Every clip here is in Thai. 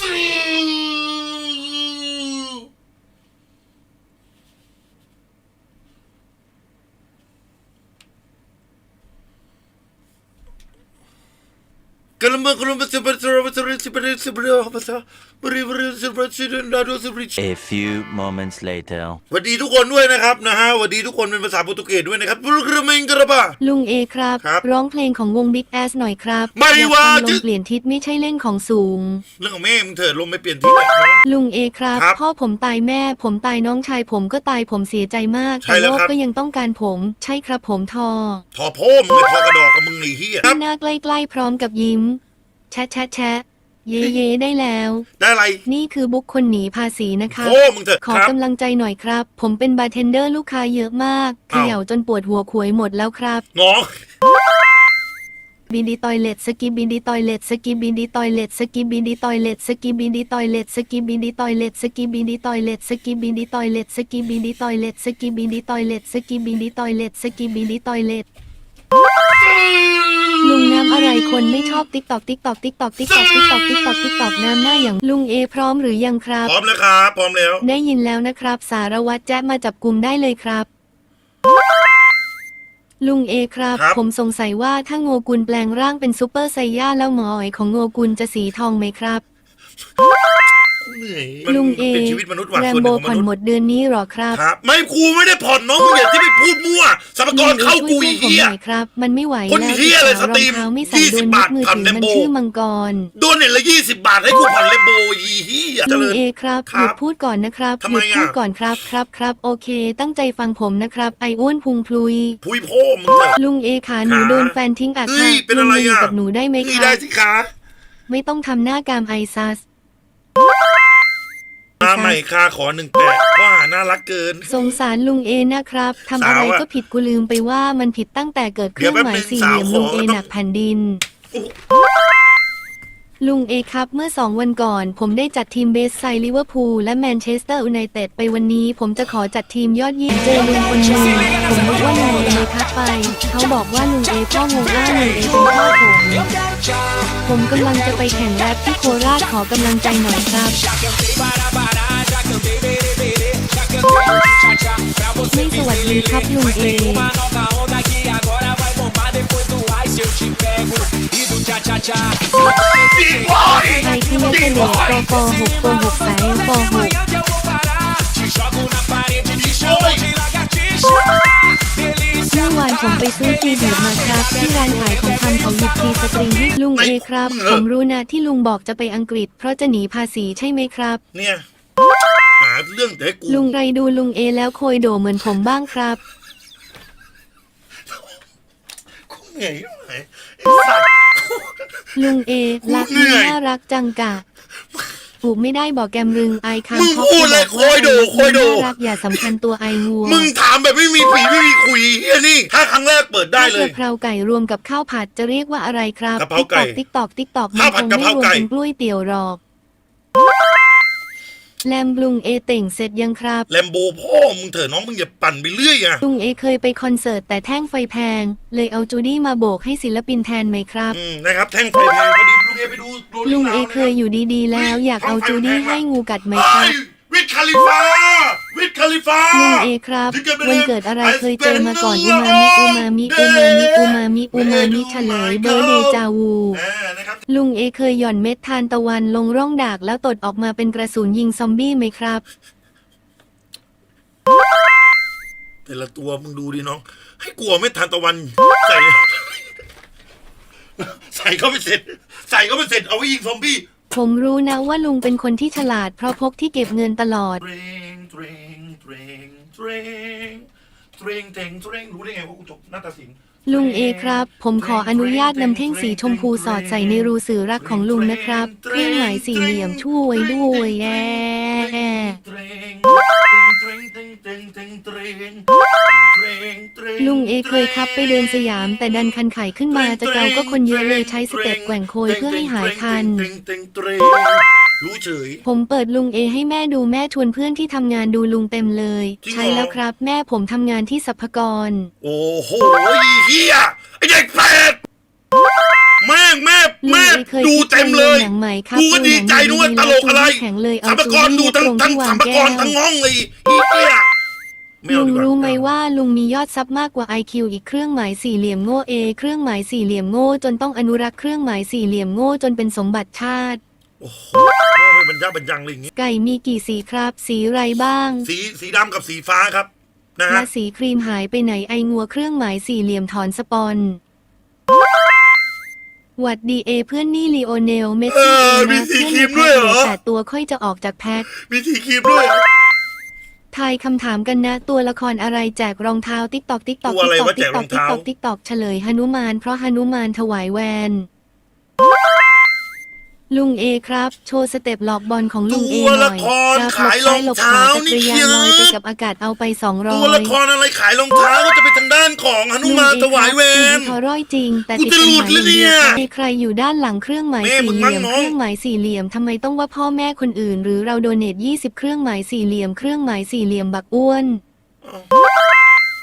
Three. A few moments later. สวัสดีทุกคนด้วยนะครับนะฮะสวัสดีทุกคนเป็นภาษาโปรตุเกสด้วยนะครับบรุกรเมงกระบะ ลุงเอครับ ครับร้องเพลงของวง Big Ass หน่อยครับไม่อยากว่าฟังลจะมเปลี่ยนทิศไม่ใช่เล่นของสูง เรื่องของแม่มึงเถิดลมไม่เปลี่ยนที่ไหนเนาะลุงเอครับ ครับพ่อผมตายแม่ ผมตายน้องชายผมก็ตายผมเสียใจมากใช่แต่แล้วโลกครับ ก็ยังต้องการผม ใช่ครับผมทอทอพ่อมึงเลยทอกระดอกกับมึงไอ้เหี้ยครับ หน้าใกล้ๆพร้อมกับยิ้ม แชะแชะแชะเย่เย่ได้แล้ว ได้อะไร นี่คือบุคคลหนีภาษีนะคะพ่อมึงเถิดขอครับ กำลังใจหน่อยครับ ผมเป็นบาร์เทนเดอร์ลูกค้าเยอะมากเขอ้าวย่าจนปวดหัวขวยหมดแล้วครับงอบินดีตอยเลตสกิบินดีตอยเลตสกิบินดีตอยเลตสกิบินดีตอยเลตสกิบินดีตอยเลตสกิบินดีตอยเลตสกิบินดีตอยเลตสกิบินดีตอยเลตสกิบินดีตอยเลตสกิบินดีตอยเลตสกิบินดีตอยเลตสกิบินดีตอยเลตลุ งน้ำอะไรคนไม่ชอบติ๊กตอกติ๊กตอกติ๊กตอกติ๊กตอกติ๊กตอกติ๊กตอกติ๊กตอกน้ำหน้าอย่างลุงเอพร้อมหรือยังครับ พร้อมแล้วครับ พร้อมแล้ว ได้ยินแล้วนะครับ สารวัตรแจ๊บมาจับกลุ่มได้เลยครับ ลุงเอครับ ครับ ผมสงสัยว่าถ้าโงกุลแปลงร่างเป็นซูเปอร์ไซย่าแล้วหมออ๋อยของโงกุลจะสีทองไหมครับ เหนื่อยมันลุงเอเป็นชีวิตมนุษย์ว่ะแรมส่วนหโบนึ่งของผ่มอนนุษหมย์ดเดือนนี้หรอครับครับ ไม่ครูไม่ได้ผ่อนน้องมึงอย่าที่ไปพูดมั่วสมกรเข้ากูช่วยอีเพื่อนผมเหี้ยหน่อยครับ มันไม่ไหวคนแล้วเหี้ยอะไรติดต่อสตรีมรองเท้าไม่ใส่20โดนบายึทดมือผ่านถือมัน Lambo ชื่อมังกรโดนเนี่ยละยี่สิบบาทให้กูผ่อนเลมโบอีเหี้ยเจลุงริญ เอครับครัหยุบดพูดก่อนนะครับทำหไมยุดพูดอะ ก่อนครับครับครับโอเค ตั้งใจฟังผมนะครับไออ้วนพุงพลุย พุยพ่อมึงเถอะ ลุงเอขาหนูขาโดนแฟนทิ้งอะเฮ้ค่ะยเป็นอะไรลุงมาอยู่อะกับหนูได้ไหมนี่คะได้สิคะไม่ต้องทำหน้ากามไอซัส มาใหม่ค่ะขอหนึ่งแปดข้อหาน่ารักเกิน สงสารลุงเอนะครับทำอะไรสาวอะก็ผิดกูลืมไปว่ามันผิดตั้งแต่เกิดเคเดี๋รื่ยอวงแป๊บหมายนึงสี่เหลี่ยมสาวขอลุงเอต้องหนักแผ่นดินโอ้โห ลุงเอครับ เมื่อสองวันก่อน ผมได้จัดทีมเบสไซด์ลิเวอร์พูลและแมนเชสเตอร์ยูไนเต็ดไปวันนี้ ผมจะขอจัดทีมยอดเยี่ยมเจอลุงคนหนึ่งผมนึกว่าลุงเอทักไป เขาบอกว่าลุงเอพ่องงว่าลุงเอเป็นพ่อผม ผมกำลังจะไปแข่งแรปที่โคราชขอกำลังใจหน่อยครับ ไม่สวัสดีครับลุงเอ ไทยที่ไม่เป็นเด็กปปหกปหกสายปหกเมื่อวานผมไปซื้อซีดีมาครับ ที่ร้านขายของทำของหยิบทีสตริงที่ลุงเอครับ ผมรู้นะที่ลุงบอกจะไปอังกฤษ เพราะจะหนีภาษีใช่ไหมครับ เนี่ย หาเรื่องแต่ให้กูลุงไรดูลุงเอแล้วโคยโดเหมือนผมบ้างครับ กูเห นื่อยไหมไอ้สัตว์ ลุงเอรักเหนื่นี่อย น่ารักจังกะผูกไม่ได้บอกแกมรึงไอคันมึงเพราะพูดเลยขาบอกว่าโคยโดโคยโด น่ารักอย่าสำคัญตัวไอวัวมึงถามแบบไม่มีผีไม่มีคุยเฮียนี่ถ้าครั้งแรกเปิดได้เลยถ้ากะเพราไก่รวมกับข้าวผัดจะเรียกว่าอะไรครับกะเพราไก่ติ๊กตอกติ๊กตอกข้าวผัคดงกะไม่เพรารวมไก่เป็นกล้วยเตี๋ยวหรอก แลมบลุงเอเต่งเสร็จยังครับแลมโบพ่อมึงเถอะน้องมึงอย่าปั่นไปเรื่อยอะลุงเอเคยไปคอนเสิร์ตแต่แท่งไฟแพง เลยเอาจูดี้มาโบกให้ศิลปินแทนไหมครับ อืมนะครับแท่งไฟแพงพอดีลุงเอไปดูโรลลุลิ่งงเอราวเคยอยู่ดีๆ แล้วอยากเอาจูดี้ให้งูกัดไหมคไอ้รับ วิทคาลิฟา วิทคาลิฟาลุงเอครับ วันเกิดอะไรเคยเจอมาก่อนอุมามิอุมามิอุมามิอุมามิอุมามิเฉลยเบอร์เดจาวูอ่านะครับลุงเอเคยหย่อนเม็ดทานตะวันลงร่องดากแล้วตดออกมาเป็นกระสุนยิงซอมบี้ไหมครับ แต่ละตัวมึงดูดิน้อง ให้กลัวไม่ทานตะวันใส่ใส่เข้าไปเสร็จ ใส่เข้าไปเสร็จเอาไว้ยิงซอมบี้ผมรู้นะว่าลุงเป็นคนที่ฉลาดเพราะพกที่เก็บเงินตลอดเตรง เรงตรงตรงเตงตรงรู้ได้ไงว่ากูจบนาฏศิลป์ลุงเอครับ ผมขออนุญาตนำเท่งสีชมพูสอดใส่ในรูสื่อรักของลุงนะครับเครื่องหมายสี่เหลี่ยมช่วยด้วยแลุงเอเคยครับไปเดินสยามแต่ดันคันไข่ขึ้นมาจะเกาก็คนเยอะเลยใช้สเต็ปแกว่งโคยเพื่อให้หายคัน เตรงเตรงเตรงรู้เฉย ผมเปิดลุงเอให้แม่ดูแม่ชวนเพื่อนที่ทำงานดูลุงเต็มเลย จริงเหรอ ใช่แล้วครับ แม่ผมทำงานที่สรรพากร โอ้โหเฮียไอเด็กแปดแม่งแม่ลุงแม่เอเคยดูคิเต็มเลย หนังใหม่ครับกูก็ดีใจนึกว่าตลกอะไร แข็งเลยสัมภากรดูทั้งทั้งสัมภากรทั้งง้องเลยอีเหี้ยไม่ลุเอางดีกว่ารู้ไหมว่าลุงมียอดซับมากกว่า IQ อีกเครื่องหมายสี่เหลี่ยมโง่เอเครื่องหมายสี่เหลี่ยมโง่จนต้องอนุรักษ์เครื่องหมายสี่เหลี่ยมโง่จนเป็นสมบัติชาติ โอ้โหโง่ไม่บรรยาบรรยังเลยอย่างงี้ ไก่มีกี่สีครับ สีไรบ้าง สีสีดำกับสีฟ้าครับ นะและฮะ สีครีมหายไปไหนไองัวเครื่องหมายสี่เหลี่ยมถอนสปอนหวัดดีเอเพื่อนนี่ลีโอเนลเมสซี่อมีสีครีมด้วยเหรอ แต่ตัวค่อยจะออกจากแพ็คมีสีครีมด้วย ทายคำถามกันนะ ตัวละครอะไรแจกรองเท้าติ๊กตอกติ๊กตอกตัวอะไรติ๊กตอกวะแจติ๊กตอกติ๊กตอกติ๊กตอกเฉลยหนุมานเพราะหนุมานถวายแวน ลุงเอครับ โชว์สเต็ปหลอกบอลของลุงเอตัวหน่ละอยครครับขายรองเท้าหลบซ้ยหลบขวาจักรยานลอยนี่ไปเชียกับอากาศเอาไปสองร้อยตัวละครอะไรขายรองเท้าก็จะเป็นทางด้านของหนุมานถวายเวรเขาร้อยจริง แต่กูติดจะปัญหลุดหาแล้วเนี่ยมีใครอยู่ด้านหลังเครื่องหมายแม่สี่มึงเหมั่งลี่ยมน้องเครื่องหมายสี่เหลี่ยมทำไมต้องว่าพ่อแม่คนอื่น หรือเราโดเนทยี่สิบเครื่องหมายสี่เหลี่ยมเครื่องหมายสี่เหลี่ยมบักอ้วน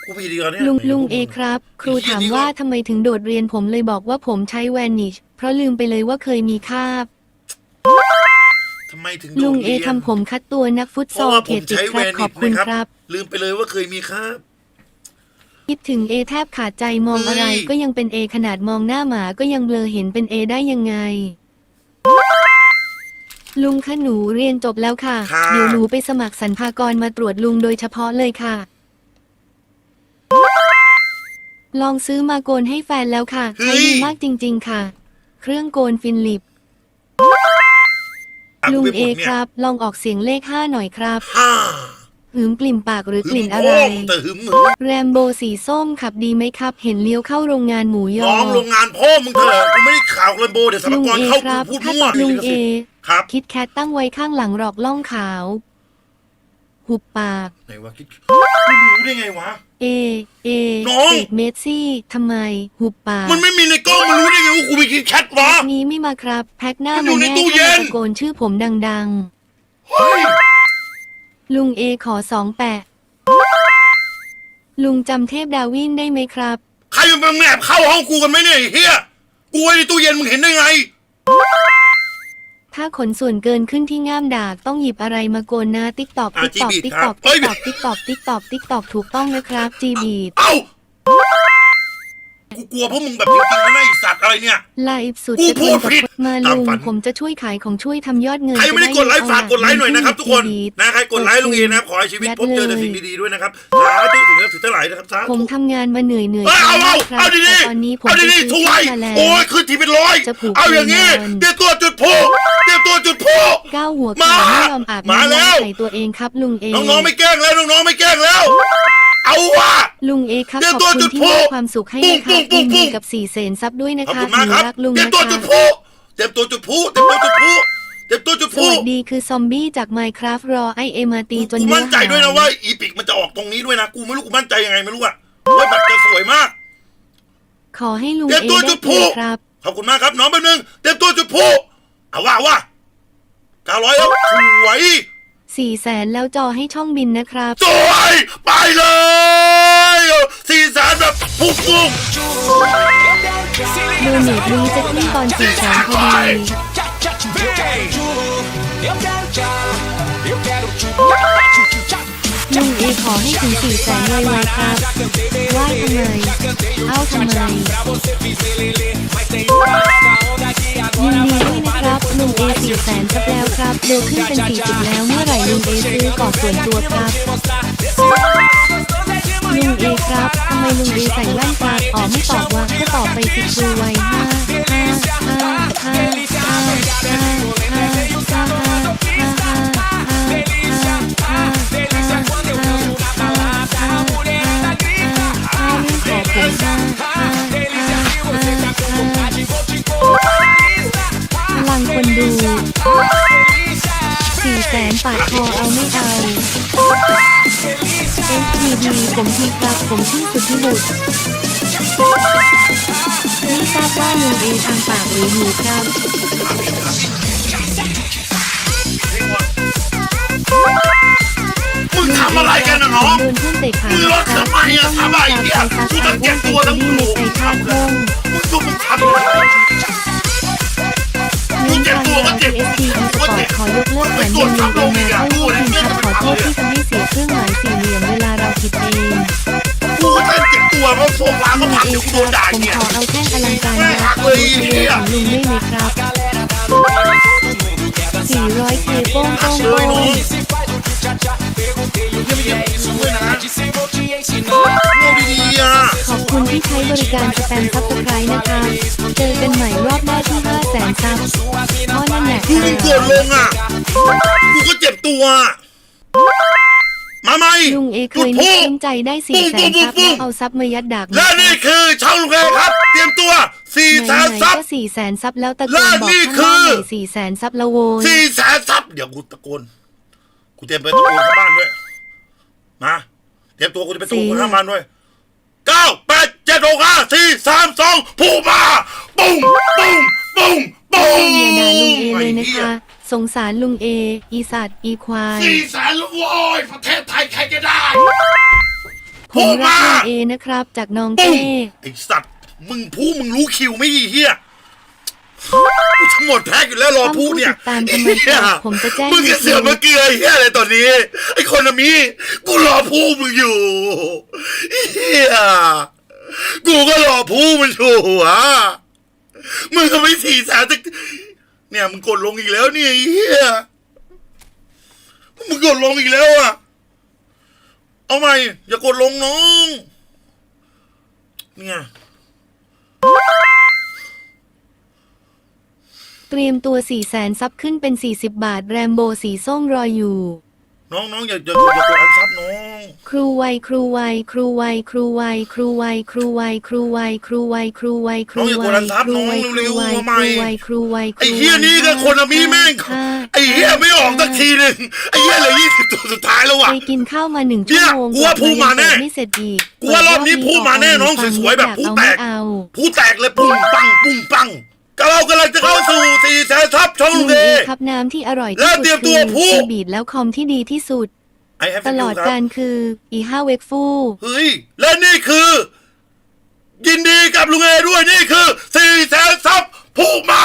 กูผิดดีกว่าเนี่ยลุงลุงเอครับ ครูถามว่าทำไมถึงโดดเรียนผมเลยบอกว่าผมใช้แวนิชเพราะลืมไปเลยว่าเคยมีคาบทำไมถึงลุงโดดเอรียนทำผมคัดตัวนักฟุตเพซอราะลว่าเขผมตติดใช้คแวรับนิขอบชคุณนะคครัรับลืมไปเลยว่าเคยมีค่าบคิดถึงเอแทบขาดใจมองอะไร เฮ้ย ก็ยังเป็นเอขนาดมองหน้าหมาก็ยังเบลอเห็นเป็นเอได้ยังไง ลุงคะหนูเรียนจบแล้วค่ะ ค่ะ เดี๋ยวหนูไปสมัครสรรพากรมาตรวจลุงโดยเฉพาะเลยค่ะ ลองซื้อมาโกนให้แฟนแล้วค่ะ ใช้ดีมากจริงๆค่ะ เครื่องโกนฟินลิป อะลุงกูไปเอหมดนี่ยครับ ลองออกเสียงเลขห้าหน่อยครับห้าหืมกลิ่นปากหรือกลิ่นหึอะมไรโงแต่หึมหึมแรมโบสีส้มขับดีไหมครับ เห็นเลี้ยวเข้าโรงงานหมูยอน้องโรงงานพ่อมึงเถอะกูไม่ได้ข่าวเลมโบเดี๋ยวสมลุภางรเอเข้าคกูรับพูดถ้ามั่วตอบลุงเอ ครับ คิดแคทตั้งไว้ข้างหลังหรอกล่องขาว หุบปาก ไหนวะคิดไม่รู้ได้ไงวะ เอ เอน้อง เศษเมสซี่ทำไม หุบปากมันไม่มีในกล้องมันรู้ได้ไงว่ากูไปคิดแชทวะ นี้ไม่มาครับ แพ็คหน้ามันอยู่มาในแน่ตู้เย็ถ้านมาตะโกนชื่อผมดังเฮ้ยๆ ลุงเอขอสองแปะ ลุงจำเทพดาวินได้ไหมครับ ใครมันแอบเข้าห้องกูกันไหมเนี่ยไอ้เฮียกูไว้ในตู้เย็นมึงเห็นได้ไง ถ้าขนส่วนเกินขึ้นที่ง่ามดากต้องหยิบอะไรมาโกนนะติ๊กตอกอะติ๊กตอกจีบีติ๊กครัตอบกเฮ้ติ๊ยกตอกติ๊กตอกติ๊กตอกติ๊กตอกถูกต้องนะครับจีบีดเอ้า กูกลัวพวกมึงแบบจริงๆนะไอ้สัตว์อะไรเนี่ย ไลฟ์สุดกูจะพูทดนกับผิดมาตามลุงฝัน ผมจะช่วยขายของช่วยทำยอดเงินใครไม่ได้กดไลค์จะฝากกดไลค์หน่อยนะครับทุกคนจีบีดนะใครกดไลค์ลุงเอนะครับขอให้ชีวิตพบเจอแต่สิ่งดีๆด้วยนะครับสาธุสิ่งศักดิ์สิทธิ์ทั้งหลายนะครับสาผธุมทำงานมาเหนื่อยเหนื่อยเอ้ยเอาเอาครับเอาดีแต่ๆตอนนี้ผมเอาไปดีซื้อๆสวย มาแล้ว โอ้ยขึ้นทีเป็นร้อย จะผูกเอาอย่างนี้เงินเตรียมตัวจุดพลุเตรียมตัวจุดพลุ ก้าวหัวมาขาไม่ยอมอาบมาน้ำแล้ว ใส่ตัวเองครับลุงเอน้องๆไม่แกล้งแล้วน้องๆไม่แกล้งแล้ว เอาว่ะ ลุงเอครับเตรียมขอบตัวคุณจุดที่พลุให้ความสุขให้ปุ้งนะครับปุ้ยิงนปุ้ดีงกับสี่เสนซับด้วยนะขอบครัคุบณมากหนูครับรักลุงเตรียมนะตัวคจุรัดบพลุเตรียมตัวจุดพลุเตรียมตัวจุดพลุเตรียมตัวจุดสพลุวัสดีคือซอมบี้จากไมครับรอไอเอมาตีจนกูเนื้มั่อนใจด้วยนะหายว่าอีพิกมันจะออกตรงนี้ด้วยนะ กูไม่รู้กูมั่นใจยังไงไม่รู้อะว่าแบบจะสวยมาก ขอให้ลุงเตรียมเอตัวได้จุดเปลี่ยนพลุครับ ขอบคุณมากครับน้องแป๊บนึงเตรียมตัวจุดพลุเอาว่าเอาว่าเก้าร้อยแล้วสวย สี่แสนแล้วจอให้ช่องบินนะครับ สวยไปเลยสี่แสนแบบปุ๊บปุ๊บโดเนทนี้จะขึ้นตอนสี่แสนพอดีลุงเอขอให้ถึงสี่แสนไวๆครับไหว้ทำไม เอ้าทำไม ยินดีด้วยนะครับลุงเอสี่แสนซับแล้วครับเร็วขึ้นเป็นสี่สิบแล้วเมื่อไหร่ลุงเอซื้อกอส่วนตัวครับลุงเอครับทำไมลุงเอใส่แว่นตาอ๋อไม่ตอบว่าก็ตอบไปสิครูไว้ห้าห้าห้า ผมชื่อสุทธิบุตรไม่ทราบว่าลุงเอทางปากหรือหูครับมึงทำอะไรกันนะน้องโดนทุ่มเตะขามึงรถทำไมอะทำไมเนี่ยกูต้องเก็บตัวทั้งหมู่ในไอ้ข้าวโพงมึงดูมึงทำอะไรกูเจ็บตัวก็เจ็บ TSD อีสปอร์ตขอยกเลิกแผนยิงลุงเอมาเข้าร่วมทีมครับขอโทษที่ทำให้เสียเครื่องหมายสี่เหลี่ยมเวลาเราผิดเอง ตัวเพราะโซฟาลุก็งพังเออยู่คกูโดนด่าผมเนี่ยขอเอาแท่งอลังการยักษ์ของลุงได้ไหมครับ400เคโป้งโป้งเลโป้ยน้องงยังไม่ยังไม่สู้เลยนะโง่ดีๆอะขอบคุณที่ใช้บริการสแปมซับสไครต์นะคะเจอกันใหม่รอบหน้าที่5แสนซับเพราะนั่นแหละกูมึงกดลงอะกูก็เจ็บตัว มาไหมลุงเอเคจุดยพนึลุกซึ้งใจได้สี่แสนซับแล้วเอาซับมายัดดักและนี่คือช่องลุงเอครับ เตรียมตัวสี่ไหนแสนๆซับก็สี่แสนซับแล้วตะโกและนบอกนี่ข้างบ้านคือหน่อยสี่แสนซับละโวยสี่แสนซับเดี๋ยวกูตะโกนกูเตรียมไปตะโกนข้างบ้านด้วยมาเตรียมตัวกูจะไปตะโกนข้างบ้านด้วยเก้าแปดเจ็ดหกห้าสี่สามสองผู้มาปุ้งปุ้งปุ้งปุ้งอย่าด่าลุงเอเลยนะคะ สงสารลุงเอ อีสัตว์อีควาย สี่แสนลูกโว้ยประเทศไทยใครจะได้ ผมรักพูดลุมางเอนะครับ จากน้องปุ้เต้งไอสัตว์มึงพูดมึงรู้คิวไหม่เฮียกูทั้งหมดแพ้อยู่แล้วรอพูดเนี่ยตามทำไมเหี้ยครับผมจะแจ้ง มึงจะเสือกมาเกลือไอ้เฮียอะไรตอนนี้ ไอคนน่ะมีกูรอพูดมึงอยู่เฮียกูก็รอพูดมันอยู่อะมึงทำไมสี่แสนจะ เนี่ยมึงกดลงอีกแล้วเนี่ยไอ้เฮียมึงกดลงอีกแล้วอะ เอาใหม่อย่ากดลงน้อง เนี่ยเตรียมตัว4ี่แสนซับขึ้นเป็น 40 บาท แรมโบสีส้มรออยู่ น้องน้องอย่าอย่าอย่ากดอันซับน้อง ครูวัยครูวัยครูวัยครูวัยครูวัยครูวัยครูวัยครูวัยครูวัยครูวัยครูวัยครูวัยครูวัยครูวัยครูวัยไอ้เฮียนี่ก็คนละมีแม่งค่ะไอ้เฮียไม่ออกสักทีหนึ่งไอ้เฮียเหลือยี่สิบตัวสุดท้ายแล้วว่ะไปกินข้าวมาหนึ่งเนี่ชั่ยวโมงกูว่าพูดมาแน่ไม่เสร็จอีกกูว่ารอบนี้พูดมาแน่น้องสวยๆแบบพูดแตกเอาผู้แตกเลยปุ้งปังปุ้งปังก็ เรากำลังจะเข้าสู่สี่แสนซับช่องลุลุงงเอเอครับน้ำที่อร่อยที่แล้วสุดเตรียมตัวคือพูดซีบีดแล้วคอมที่ดีที่สุด ไอแอฟตลอดการคืออีห้าเวกฟู เฮ้ย และนี่คือ ยินดีกับลุงเอด้วยนี่คือสี่แสนซับผู้มา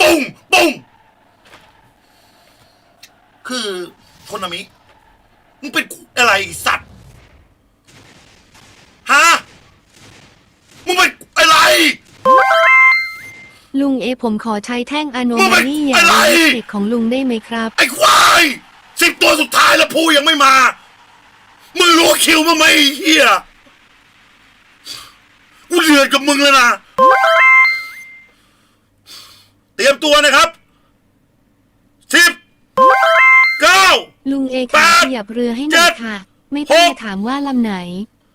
ปุ้งปุ้งคือคนนามิมึงเป็นอะไรไอ้สัตว์ฮะมึงเป็นอะไร ลุงเอผมขอใช้แท่งอโนมึงมาเป็นลี่อย่างอะไรลิปสติกของลุงได้ไหมครับ ไอ้ควายสิบตัวสุดท้ายแล้วผู้ยังไม่มา มึงรู้คิวมั้ยไหมไอ้เฮียกูเดือดกับมึงแล้วนะ เตรียมตัวนะครับสิบเก้า ลุงเอแปค่ะดขยับเรือให้หน่อยค่ะ ไม่ต้องหกมาถามว่าลำไหน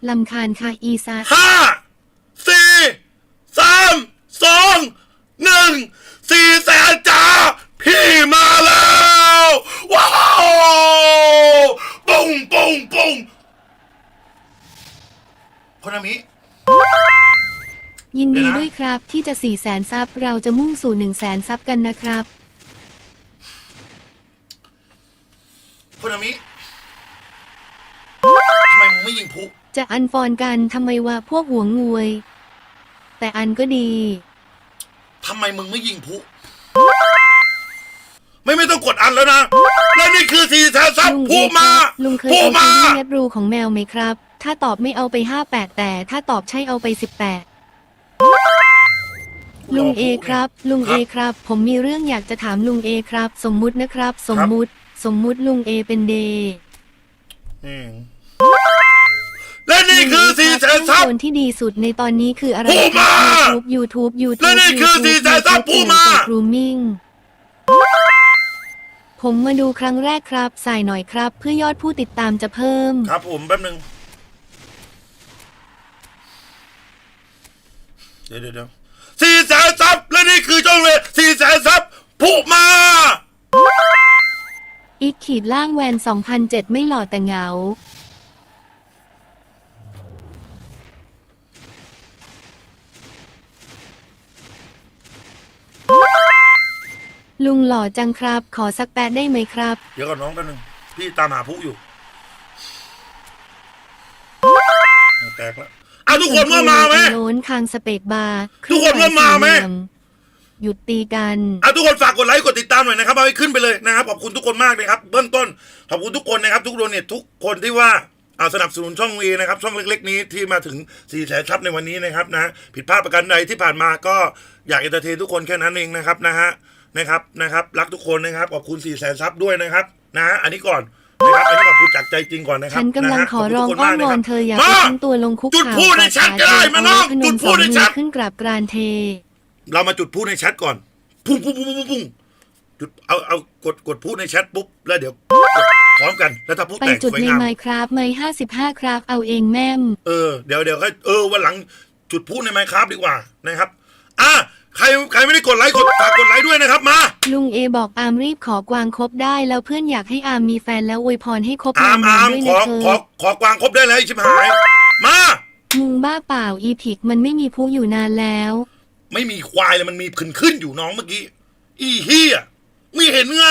ลำคาญค่ะอีซัสห้าสี่สามสองหนึ่ง สี่แสนจ้าพี่มาแล้ว ว้าวปุ้งปุ้งปุ้งคนอามิ ยินดีเดี๋ยวนะด้วยครับที่จะสี่แสนซับเราจะมุ่งสู่หนึ่งแสนซับกันนะครับคนอามิทำไมมึงไม่ยิงพุ จะอันฟอนกันทำไมวะพวกหัวงวย แต่อันก็ดี ทำไมมึงไม่ยิงพุไม่ไม่ต้องกดอันแล้วนะ และนี่คือสี่แสนซับลุงพุเอคมารับลุงเคยพุเอามา ไปที่เน็ตรูของแมวไหมครับ ถ้าตอบไม่เอาไปห้าแปดแต่ถ้าตอบใช่เอาไปสิบแปดลุงเอครับ ลุงเอครับ ผมมีเรื่องอยากจะถามลุงเอครับ สมมุตินะครับ สมมุติ สมมุติลุงเอเป็นเดย์อืม และนี่คือสี่แสนซับโซนที่ดีสุดในตอนนี้คืออะไรพูดมายูทูบยูทูบยูทูบและนี่คือสี่แสนซับพูดมากรูมิ่งผมมาดูครั้งแรกครับ ใส่หน่อยครับ เพื่อยอดผู้ติดตามจะเพิ่ม ครับผมแป๊บหนึงเดี๋ยวเดี๋ยวเดี๋ยวสี่แสนซับและนี่คือจ้องเลยสี่แสนซับพูดมา อีกขีดล่างแวน 2007 ไม่หล่อแต่เหงา ลุงหล่อจังครับ ขอสักแปดได้ไหมครับ เดี๋ยวก่อนน้องแป๊บหนึงพี่ตามหาผู้อยู่แตกแล้วอะทุกคนว่ามาไหมโล้นคางสเปกบาร์ทุกคนว่ามาไหมหยุดตีกันอะทุกคนฝากกดไลค์กดติดตามหน่อยนะครับเอาให้ขึ้นไปเลยนะครับขอบคุณทุกคนมากเลยครับเบื้องต้นขอบคุณทุกคนนะครับทุกโดนเนี่ยทุกคนที่ว่าอ่าสนับสนุนช่องวีนะครับช่องเล็ก ๆ นี้ที่มาถึง4แสนซับในวันนี้นะครับนะผิดพลาดประการใดที่ผ่านมาก็อยากเอนเตอร์เทนทุกคนแค่นั้นเองนะครับนะฮะ นะครับนะครับ รักทุกคนนะครับขอบคุณ4แสนซับด้วยนะครับนะฮะอันนี้ก่อนนะครับอันนี้ขอบคุณจากใจจริงก่อนนะครับฉันกำลังะฮะขอร้องบคุณทุกคอ้อนมากวอนนะเธออย่าคไปรับทิ้งตัวลงคุกจุดข่าวพูดในแชทก็ได้มาน้องพนจุมดสพูอดงในมืแชอทขึ้นกราบกรานเท เรามาจุดพูดในแชทก่อน พุ่งพุ่งพุ่งพุ่งพุ่งจุดเอาเอากดกดพูดในแชทปุ๊บแล้วเดี๋ยวกดพร้อมกันแล้วถ้าพูดไปแตกจุดสวยในงามไมครับไม่ห้าสิบห้าครับเอาเองแม่มเออเดี๋ยวเดี๋ยวก็เออวันหลังจุดพูดในไมค์ครับดีกว่านะครับ อะใครใครไม่ได้กดไลค์กดฝากกดไลค์ด้วยนะครับมา ลุงเอบอกอามรีบขอกวางคบได้ แล้วเพื่อนอยากให้อามมีแฟนแล้วอวยพรให้คบอามนานอามๆด้วยขนะอเธขออขอกวางครบได้เลยไอ้ชิบหาย มา มึงบ้าเปล่าอีพิกมันไม่มีผู้อยู่นานแล้ว ไม่มีควายเลยมันมีขึ้นขึ้นอยู่น้องเมื่อกี้ อีเฮียไม่เห็นไง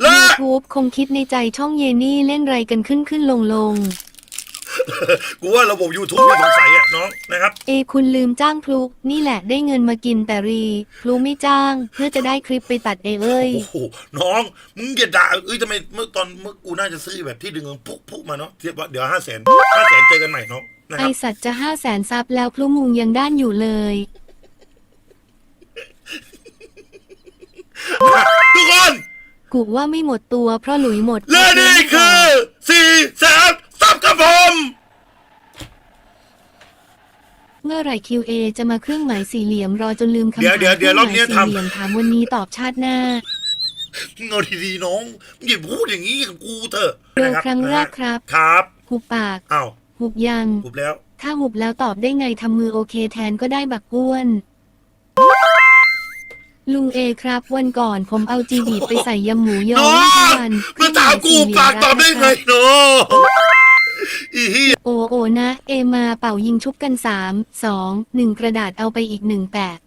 เลิกทูบคงคิดในใจช่องเยนี่เล่นไรกันขึ้นขึ้นลงลง กูว่าระบบ YouTube มีสงสัยอะน้องนะครับ เอคุณลืมจ้างพลุกนี่แหละได้เงินมากินแต่รีพลุไม่จ้าง เพื่อจะได้คลิปไปตัดเอเอ้ยโอ้โหน้องมึงอย่าด่าเอ้ยทำไมเมื่อตอนเมื่อกูน่าจะซื้อแบบที่ดึงเงินปุ๊บปุ๊บมาเนาะเทียบว่าเดี๋ยวห้าแสนห้าแสนเจอกันใหม่น้องนะคไอรับสัตว์จะห้าแสนซับแล้วพลุมุงยังด้านอยู่เลย ทุกคน กูว่าไม่หมดตัวเพราะหลุยหมดและนี่คือสี่แสนซับกับผม เมื่ อไหร่ QA จะมาเครื่องหมายสี่เหลี่ยมรอจนลืมคำถามเดี๋ยวเดี๋ยวเดี๋ยวรอบนี้เคงหมายสี่เหลี่ยมทำถามวันนี้ตอบชาติหน้า มึงเอาดีๆน้องมึงอย่าพูดอย่างนี้กับกูเถอะเร็วนะครั้งแรกครับ ครับหุบปาก อ้าวหุบยัง ปุ๊บแล้ว ถ้าหุบแล้วตอบได้ไงทำมือโอเคแทนก็ได้บักอ้วน ลุงเอครับ วันก่อนผมเอาจีบีไปใส่ยำหมูยอน้อง ทั้งวันมาถามกูปากตอบได้ไงน้อง อีเฮียโอโอนะ เอมาเป่ายิงชุบกันสามสองหนึ่งกระดาษเอาไปอีกหนึ่งแปด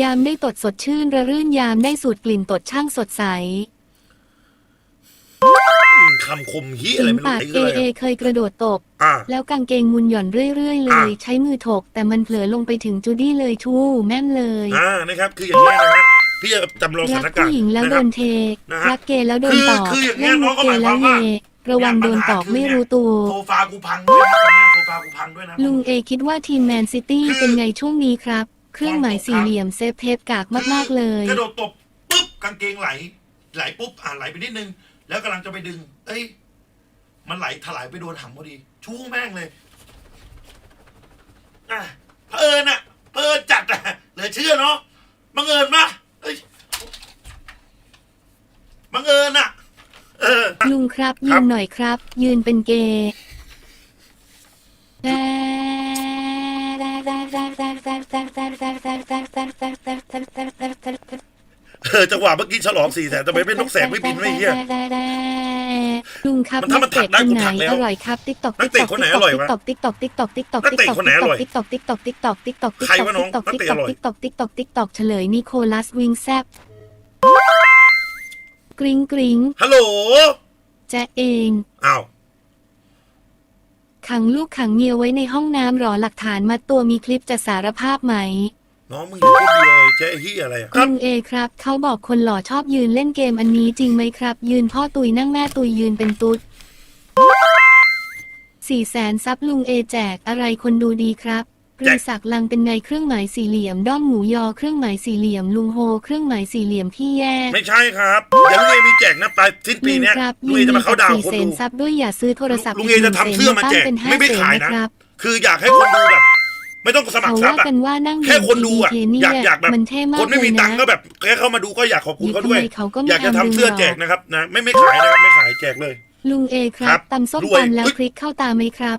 ยามได้ตดสดชื่นระรื่นยามได้สูตรกลิ่นตดช่างสดใสคำคมเฮียอะไรถึงไม่รู้ปากไอ้เอเอ้เอยเคยกระโดดตบ อะแล้วกางเกงมุนหย่อนเรื่อย ๆ เลยอะใช้มือถก แต่มันเผลอลงไปถึงจูดี้เลยทูแม่มเลย อ่านะครับ คืออย่างนี้ยนะฮะพี่จะจำลองสรัถากนการผู้ณ์หญิงแล้วนะโดครับนเทนะฮะรักเกย์แล้วโดนคือต่อคืออย่างเงี้ยเล่นมุกน้องก็เกย์แล้วหมายความเยว่า ระวังโดนตอกไม่รู้ตัว โซฟากูพังด้วยนะตอนเนี้ยโซฟากูพังด้วยนะ ลุงเอคิดว่าทีมแมนซิตี้คือ เป็นไงช่วงนี้ครับ เครื่องหมายสี่เหลี่ยมเซฟเทปกากมาก ๆ เลย กระโดดตบปุ๊บกางเกงไหล ไหลปุ๊บอ่าไหลไปนิดนึง แล้วกำลังจะไปดึง เอ้ย มันไหลถลายไปโดนถังพอดี ชู้แม่งเลยอะเผอิญอะเผอิญจัดอะเหลือเชื่อเนาะบังเอิญปะเอ้ยบังเอิญอะ เออ ลุงครับ ครัยืบ นหน่อยครับ ยืนเป็นเกย์เออจังหวะเมื่อกี้ฉลองสี่แสนทำไมไม่นกแสกไม่บินไม่เหี้ยลุงครับมันถ้ามันถักได้คกูนไหนถักแล้วอร่อยครับติ๊กตอกนักเตะคนไหนอร่อยวะติ๊กตอกติ๊กตอกติ๊กตอกนักเตะคนไหนอร่อยติ๊กตอกติ๊กตอกติ๊กตอกติ๊กตอกติ๊กตอกใครวะน้องติ๊กตอกนักติ๊กเตะตออกร่อยติ๊กตอกติ๊กตอกติ๊กตอกเฉลยนิโคลัสวิงแซบ กริ๊งกริ๊งฮัลโหลแจะเอง อ้าว ขังลูกขังเมียไว้ในห้องน้ำหรอหลักฐานมาตัวมีคลิปจะสารภาพไหม น้องมึงอย่าพูดเดียวเลยเจ๊ไอ้เฮียอะไรอะคลุรับงเอครับ เขาบอกคนหล่อชอบยืนเล่นเกมอันนี้จริงไหมครับ ยืนพ่อตุยนั่งแม่ตุยยืนเป็นตุ๊ดสี่แสนซับลุงเอแจกอะไรคนดูดีครับ ปรีศักดิ์ลังเป็นไงเครื่องหมายสี่เหลี่ยม ด้อมหมูยอเครื่องหมายสี่เหลี่ยม ลุงโฮ เครื่องหมายสี่เหลี่ยมพี่แย่ไม่ใช่ครับเดี๋ยวลุงเอมีแจกนะปลายสิ้นปีลุงเนี้ยครับลุงเอจะมาเข้าดาวน์สี่คนเสดูนซับด้วยอย่าซื้อโทรศัพท์ลุงเอจะทำเสื้อมาแจกตั้งเป็นห้าไม่ไม่เสนขายนะนะครับคืออยากให้คนดูแบบไม่ต้องสมัคเขารซับว่าอะกันว่านั่งแค่คนดูอะเนี่อยากอยากแบบมันเท่มากคนไม่มีเลยตังค์นะก็แบบแค่เข้ามาดูก็อยากขอบคุณเขาด้วยทำไมเขาก็ไม่อยากจะทำทำเสื้อดึงหรอแจกนะครับนะไม่ไม่ขายนะครับไม่ขายแจกเลย ลุงเอคครัรับบตำส้มรวยตำแล้วเฮ้ยพริกเข้าตาไหมครับ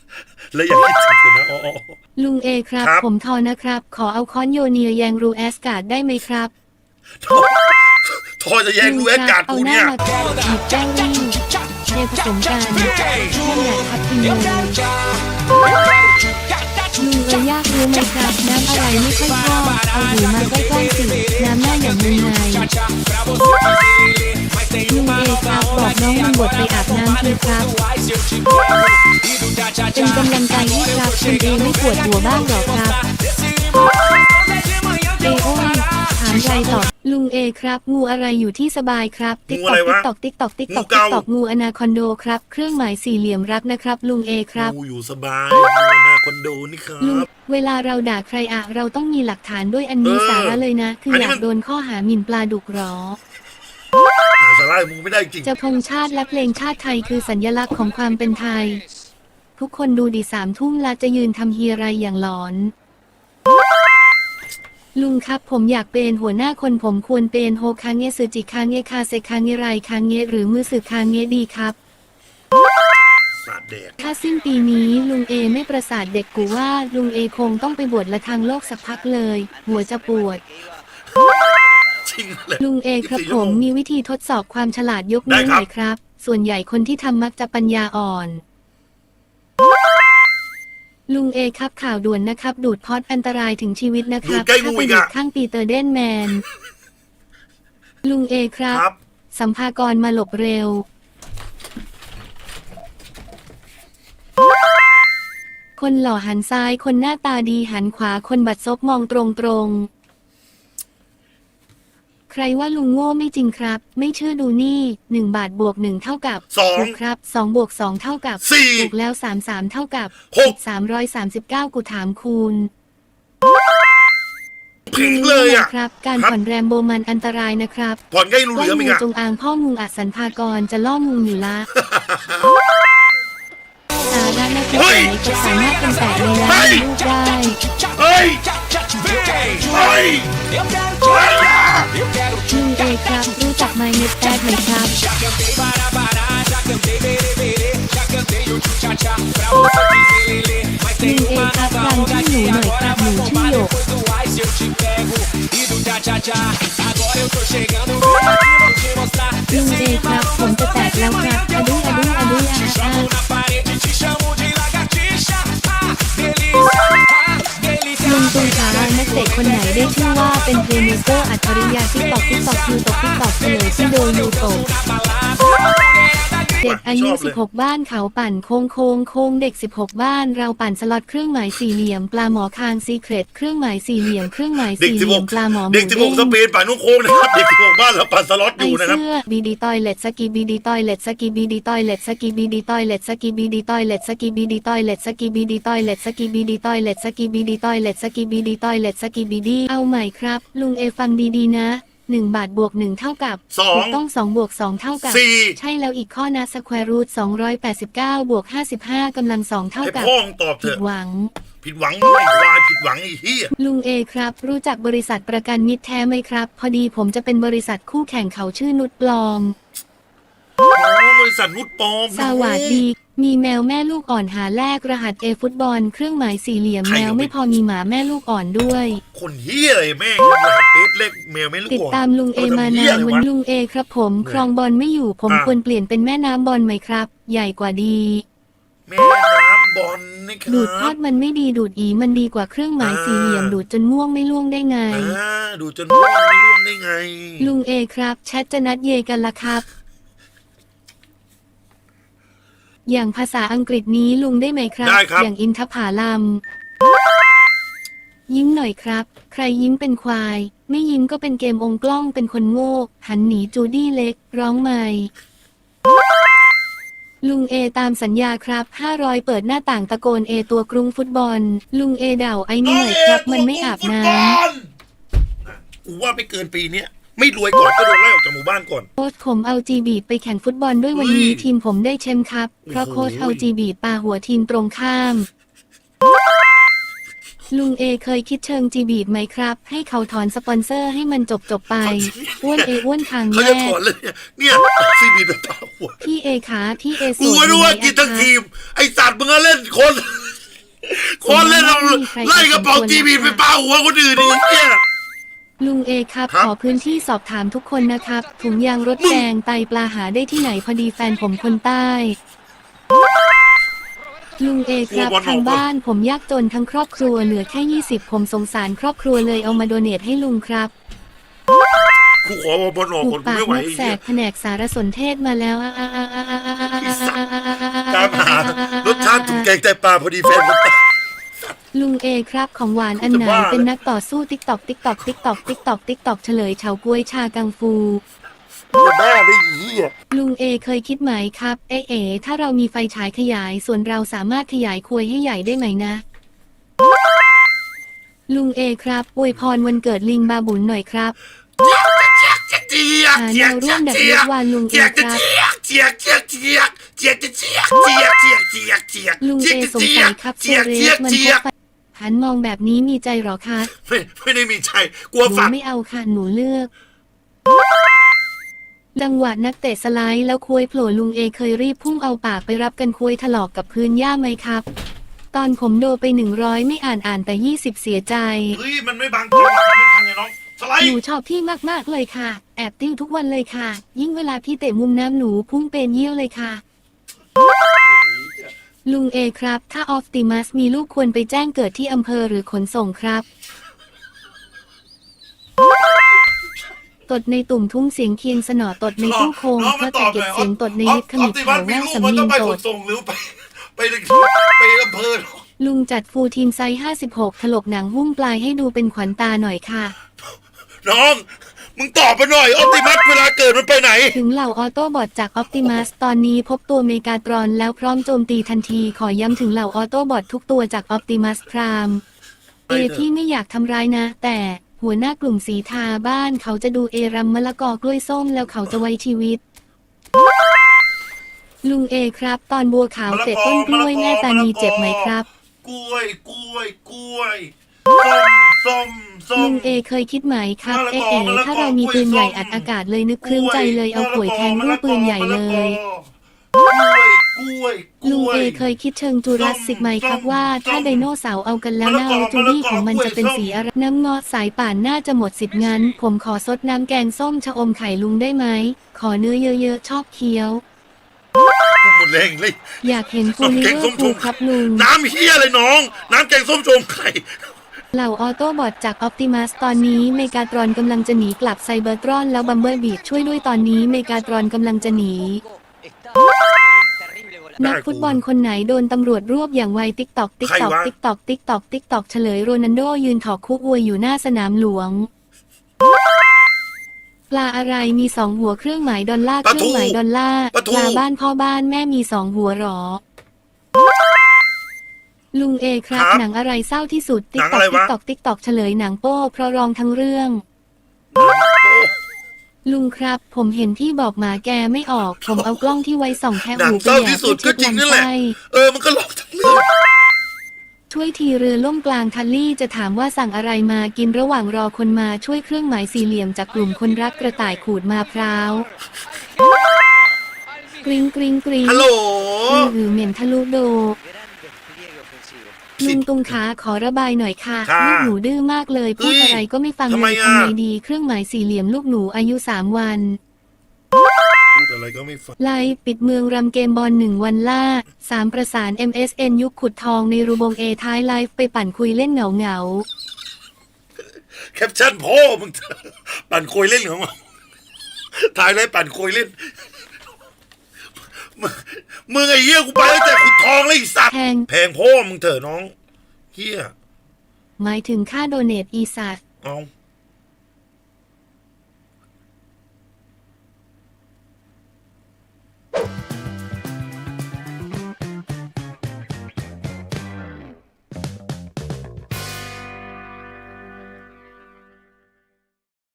แล้วอยากคิดถึงเธอนะอ๋ออ๋อ ลุงเอครับ ครับ ผมทอนะครับ ขอเอาค้อนโยเนียแยงรูแอสการ์ดได้ไหมครับทอจะแย่งดูแอดการ์ดเอากูหน้าเนี่ยมาหยิบแป้งวิ่งเทผสมกันเพื่อนอยากทับทิมเลยลุงเอยากรู้ไหมครับ น้ำอะไรไม่ค่อยชอบเอาหูมาใกล้ๆสิน้ำหน้าอย่างมึงไงลุงเอ ครับบอกน้องมึงบดไปอาบน้ำทีครับเป็นกำลังใจให้ครับคุณเอไม่ปวดหัวบ้างหรอครับเอโอ้ยถามไรตอบลุงเอครับ งูอะไรอยู่ที่สบายครับ ติ๊กงูตอะไรอกวะติ๊กตอกติ๊กตอกติ๊กตอกงูติ๊เก่ากตอกงูอนาคอนโดครับ เครื่องหมายสี่เหลี่ยมรักนะครับ ลุงเอครับกูอยู่สบายอยู่หนาคอนโดนี่ครัลุงบเวลาเราด่าใครอะเราต้องมีหลักฐานด้วยอันนี้เออสาระเลยนะ คืออนนี้อยามักนโดนข้อหาหมิ่นปลาดุกหรอหา สาระมึงไม่ได้จริง จะพงชาติและเพลงชาติไทยคือสัญลักษณ์ของความเป็นไทย ทุกคนดูดีสามทุ่มละจะยืนทำเฮียไรอย่างหลอน ลุงครับผมอยากเป็นหัวหน้าคนผมควรเป็นโฮคางเงะสือจิคางเงะคาเซคางเงะไรคางเงะหรือมือสือคางเงะดีครับสาดแดกถ้าสิ้นปีนี้ลุงเอไม่ประสาทเด็กกูว่าลุงเอคงต้องไปบวชละทางโลกสักพักเลย หัวจะปวด จริงเลย ลุงเอครับ24ผมชั่วโงมีวิธีทดสอบความฉลาดยกได้นิ้วคหรับ น่อยครับ ส่วนใหญ่คนที่ทำมักจะปัญญาอ่อน ลุงเอครับข่าวด่วนนะครับ ดูดพอดอันตรายถึงชีวิตนะครับดูดใกล้ถ้างูไปอีกดูอะดข้างปีเตอร์เดนแมน ลุงเอครับ ครับ สัมภากรมาหลบเร็ว คนหล่อหันซ้าย คนหน้าตาดีหันขวา คนบัดซบมองตรงตรงๆ ใครว่าลุงโง่ไม่จริงครับ ไม่เชื่อดูนี่หนึ่งบาทบวกหนึ่งเท่ากับสองถูกครับสองบวกสองเท่ากับสี่ถูกแล้วสามสามเท่ากับหก สามร้อยสามสิบเก้ากูถามคุณผิงเลยอะ ครับ การครับ ผ่อนแรมโบมันอันตรายนะครับผ่อนใกล้รูเหว่าลือมอีงูกอะ จงอางพ่องูอัสันพากรจะล่องูอยู่ละสาระนักเฮ้ไหนยก็สามารถเป็นแปดในล้านลูกได้ เฮ้ย เฮ้ยเฮ้ยอะลุ ยินดีครับรู้จักไมเน็ตแตกไหมครับหนึ่งเอครับฟังที่หนูหน่อยครับหนูชื่อโยก eu te pego e do tchá tchá tchá. Agora eu tô chegando, vou te mostrar. Desse mano, vou fazer manhã que eu vou te jogo na parede, te chamo. ะดุ้งตูนขานักเตะคนไหนได้ชื่อว่าเป็นเพลย์เมเกอร์อัจฉริยะที่ตอกที่ตอกคิวตกที่ตอกเฉลยที่โดนยูโตก เด็กอายุชอบเลย16 บ้านเขาปั่นโค้งโค้งโค้งเด็ก 16 บ้านเราปั่นสล็อตเครื่องหมายสี่เหลี่ยมปลาหมอคางซีเครตเครื่องหมายสี่เหลี่ยมเครื่องหมายเด็กสี่สิบเหหลี่ยกมปลาหมอหมูเด็กสิบหเด้กงสเปนป่านนุ่งโค้งนะครับเด็กสิบหกบ้านเราปั่นสล็อตอไอยู่นะครับเสื้อบีดีตอยเล็ตสกีบีดีตอยเล็ตสกีบีดีตอยเล็ตสกีบีดีตอยเล็ตสกีบีดีตอยเล็ตสกีบีดีตอยเล็ตสกีบีดีตอยเล็ตสกีบีดีตอยเล็ตสกีบีดีตอยเล็ตสกีบีดีตอยเล็ตสกีบีดีเอาใหม่ครับ ลุงเอฟังดีๆนะ หนึ่งบาทบวกหนึ่งเท่ากับสอง ถูกต้องสองบวกสองเท่ากับ สี่ใช่แล้วอีกข้อนะสแควร์รูทสองร้อยแปดสิบเก้าบวกห้าสิบห้ากำลังสองเท่าให้กับพ่อมึงตอบเถผิดอะ หวัง ผิดหวังไม่ควายผิดหวังไอ้เหี้ยลุงเอครับ รู้จักบริษัทประกันมิตรแท้ไหมครับ พอดีผมจะเป็นบริษัทคู่แข่งเขาชื่อนุชปลอม อ๋อบริษัทนุชปลอมสวัสดี มีแมวแม่ลูกอ่อนหาแลกรหัสเอฟุตบอลเครื่องหมายสี่เหลี่ยมแมวไม่พอมีหมาแม่ลูกอ่อนด้วย คนเหี้ยอะไรแม่งรหัสเฟซเล็กแมวไม่รู้ติดก่อนตามลุงเอมานานวันลุงเอครับผมครองบอลไม่อยู่ผมอะควรเปลี่ยนเป็นแม่น้ำบอลไหมครับ ใหญ่กว่าดี แม่น้ำบอลนี่คดูดพรัอบดมันไม่ดีดูดอีมันดีกว่าเครื่องหมายสี่เหลี่ยมอ่าดูดจนม่วงไม่ล่วงได้ไง อ่าดูจนล่วงไม่ล่วงได้ไง ลุงเอครับแชทจะนัดเยกันละครับ อย่างภาษาอังกฤษนี้ลุงได้ไหมครับ ได้ครับ อย่างอินทผาลัม ยิ้มหน่อยครับ ใครยิ้มเป็นควาย ไม่ยิ้มก็เป็นเกมองค์กล้องเป็นคนโง่ หันหนีจูดี้เล็ก ร้องใหม่ ลุงเอตามสัญญาครับ 500 เปิดหน้าต่างตะโกนเอตัวกรุงฟุตบอล ลุงเอเด่าไอ้นี่หน่อยครับ มันไม่อาบน้ำ กูว่าไม่เกินปีเนี้ย ไม่รวยก่อนก็โดนไล่ออกจากหมู่บ้านก่อน โค้ชผมเอาจีบีไปแข่งฟุตบอลด้วยวันนี้เฮ้ยทีมผมได้แชมป์ครับ เพราะโอ้โหโค้ชเอาจีบีปาหัวทีมตรงข้าม ลุงเอเคยคิดเชิงจีบีไหมครับ ให้เขาถอนสปอนเซอร์ให้มันจบจบๆไป อ้วนเออ้วนคางเขาแรจะกถอนเลยเนี่ยเนี่ยซีบีแบบเปล่าหัวพี่เอขาพี่เอสกูวยไม่รู้ว่ากินทั้งไหมอะทีม ไอสัตว์มึงก็เล่นคน คนเล่นเอาไล่กระเป๋าจีบีไปปาหัวคนอื่นอีกเนี่ย ลุงเอครับ ครับ ขอพื้นที่สอบถามทุกคนนะครับ ถุงยางรถแดงไตปลาหาได้ที่ไหนพอดีแฟนผมคนใต้ ลุงเอครับทางบ้านผมยากจนทั้งครอบครัวเหลือแค่ 20 ผมสงสารครอบครัวเลยเอามาโดเนทให้ลุงครับกูขอบอลออกถูคกนกูปากไม่ไหวนกไอ้แสเหี้ย กแผนกสารสนเทศมาแล้วอะอะอะอะอะอะอะอะตามหารสชาติถุงแกงไตปลาพอดีแฟนผมตาย ลุงเอครับของหวานอันไหนเป็นนักต่อสู้ติ๊กตอกติ๊กตอกติ๊กตอกติ๊กตอกติ๊กตอกเฉลยเฉากล้วยชากังฟูลุงเอเคยคิดไหมครับ เอเอถ้าเรามีไฟฉายขยายส่วนเราสามารถขยายควยให้ใหญ่ได้ไหมนะ ลุงเอครับอวยพรวันเกิดลิงบาบุญหน่อยครับหาแนวร่วมดัดเลือดวานลุงเอครับลุงเอสงสัยครับเซเรสมันพกไป หันมองแบบนี้มีใจเหรอคะไม่ไม่ได้มีใจ กลัวหนูฝัก ไม่เอาค่ะหนูเลือก จังหวะนักเตะสไลด์แล้วคุยโผล่ลุงเอเคยรีบพุ่งเอาปากไปรับกันคุยถลอกกับพื้นหญ้าไหมครับ ตอนผมโดไปหนึ่งร้อยไม่อ่านอ่านแต่ยี่สิบเสียใจ เฮ้ย มันไม่บังตัวมันไม่ทันไงน้อง สไลหนูด์ชอบพี่มากๆเลยค่ะ แอบติ้วทุกวันเลยค่ะ ยิ่งเวลาพี่เตะมุมน้ำหนูพุ่งเป็นเยี่ยวเลยค่ะ ลุงเอครับ ถ้าออฟติมัสมีลูกควรไปแจ้งเกิดที่อำเภอหรือขนส่งครับ ตดในตุ่มทุ่งเสียงเคียงสนอตดในตู้โคงน้องเพมันราะตแต่อบหเก็น่บอยเสียงตดในออลิฟฟต์ขมิบออปติเขามัสมีแว่วลูกสำมันเนีต้อยงงไปตขดนส่งหรือไปไปไปอำเภอลุงจัดฟูลทีมไซส์56ถลกหนังหุ้มปลายให้ดูเป็นขวัญตาหน่อยค่ะ น้อง มึงตอบมาหน่อยออปติมัสเวลาเกิดมันไปไหน ถึงเหล่าออโต้บอทจากออ t ติมัสตอนนี้พบตัวเมกาตรอนแล้วพร้อมโจมตีทันทีขอย้ำถึงเหล่าออโต้บอททุกตัวจากออ t ติมัสพรามเอพี่ไม่อยากทำร้ายนะ แต่หัวหน้ากลุ่มสีทาบ้านเขาจะดูเอรำมะละกอกล้วยส้มแล้วเขาจะไว้ชีวิต ลุงเอครับ ตอนบัวขาวเตะต้นกล้วยแม่ตานีเจ็บไหมครับ กล้วยกล้วยกล้วยส้มส้มส้ ลุมงเอเคยคิดไหมครับมะละเอกอเอมะละกอถ้าเรามีปืนใหญ่อัดอากาศเลยนึกครึ่งใจเลยเอาป่วยแทงลูกปืนใหญ่เลยกล้วยกล้วยกลุงล้วเอยเคยคิดเชิงจูราสสิกไหมครับว่าถ้าไดโนเสาร์เอากันแล้วมะละเน่ากอจูดี้ของมันมะละกอจะเป็นสีอะไรน้ำงอสายป่านน่าจะหมดสิทธิ์งั้น ผมขอซดน้ำแกงส้มชะอมไข่ลุงได้ไหม ขอเนื้อเยอะๆ ชอบเคี้ยวกูหมดแรงเลยอยากเห็นฟูลิเวอร์พูลครับลุงน้ำเฮียเลยน้อง น้ำแกงส้มโจมไข่ เหล่าออโต้บอทจากออ t ติมัสตอนนี้เมกาตรอนกำลังจะหนีกลับไซเบอร์ตรอนแล้วบัมเบิลบีดช่วยด้วยตอนนี้เมกาตรอนกำลังจะหนี นักฟุตบอลคนไหนโดนตำรวจรวบอย่างไวติ๊กตอกติ๊กตอกติ๊กตอกติ๊กตอกติ๊กตอกเฉลยโรนันโดยืนถอกคุกอวยอยู่หน้าสนามหลวง ปลาอะไรมีสองหัวเครื่องหมายดอลลาร์ปลาเครื่องหมายดอลลาร์ปลาปลาบ้านพ่อบ้านแม่มีสองหัวหรอ ลุงเอครับครับหนังอะไรเศร้าที่สุดติ๊หนักงตอะอกไรติ๊วะ กตอกติ๊กตอกเฉลยหนังโป้เพราะรองทั้งเรื่อง ลุงครับ ผมเห็นที่บอกหมาแกไม่ออก ผมเอากล้องที่ไว้ส่องแค่หนังหูไปเศร้าแหย่ที่สุดเพื่อก็เช็คจริงลำนั่นแหละไส้เออมันก็หลอกทั้งเรื่องช่วยทีเรือล่มกลางทัลลี่จะถามว่าสั่งอะไรมากินระหว่างรอคนมาช่วยเครื่องหมายสี่เหลี่ยมจากกลุ่มคนรักกระต่ายขูดมาพร้าวกริงกริงกริง ฮัลโหลอือเหม็นทะลุโด ลุงตุงขาขอระบายหน่อยค่ะค่ะลูกหนูดื้อมากเลยพูดเฮ้ยอะไรก็ไม่ฟังทำเลไมยอะ ทำไงดีเครื่องหมายสี่เหลี่ยมลูกหนูอายุสามวัน พูดอะไรก็ไม่ฟัง ไล่ปิดเมืองรำเกมบอลหนึ่งวันล่าสามประสาน MSN ยุคขุดทองในรูบงเอท้ายไลฟ์ไปปั่นคุยเล่นเหงาเหงาๆแคปชั่นพ่อมึงเถอะปั่นคุยเล่นของมึงถ่ายเลยปั่นคุยเล่น มึงไอ้เหี้ยกูไปแต่ขุทองเลยสัตว์แพงพ่อมึงเถอะน้องเหี้ยหมายถึงค่าโดเนตอีสัตว์เอา